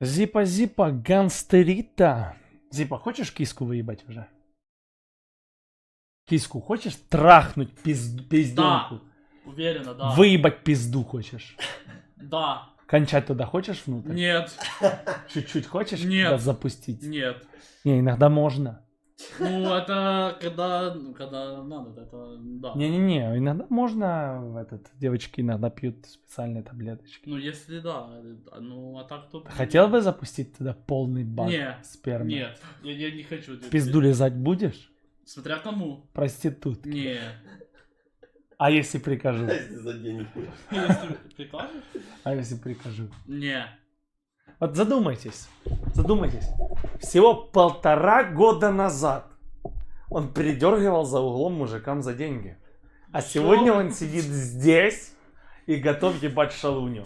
Зипа, зипа, ганстерита. Зипа, хочешь киску выебать уже? Киску хочешь трахнуть пиз... пизденку? Уверенно, да. Выебать пизду хочешь? Да. Кончать туда хочешь внутрь? Нет. Чуть-чуть хочешь Нет. запустить? Нет. Не, иногда можно. Ну, это когда, ну, когда надо, это да. Не-не-не, иногда можно в этот... Девочки иногда пьют специальные таблеточки. Ну, если да. э, Ну, а так то... Хотел бы запустить туда полный бак Не, спермы? Нет, я, я не хочу. Пизду лизать будешь? Смотря кому. Проститут. Не. А если прикажу? Если за денег. Если прикажешь? А если прикажу? Не. Вот задумайтесь, задумайтесь. Всего полтора года назад он передергивал за углом мужикам за деньги. А сегодня он сидит здесь и готов ебать шалуню.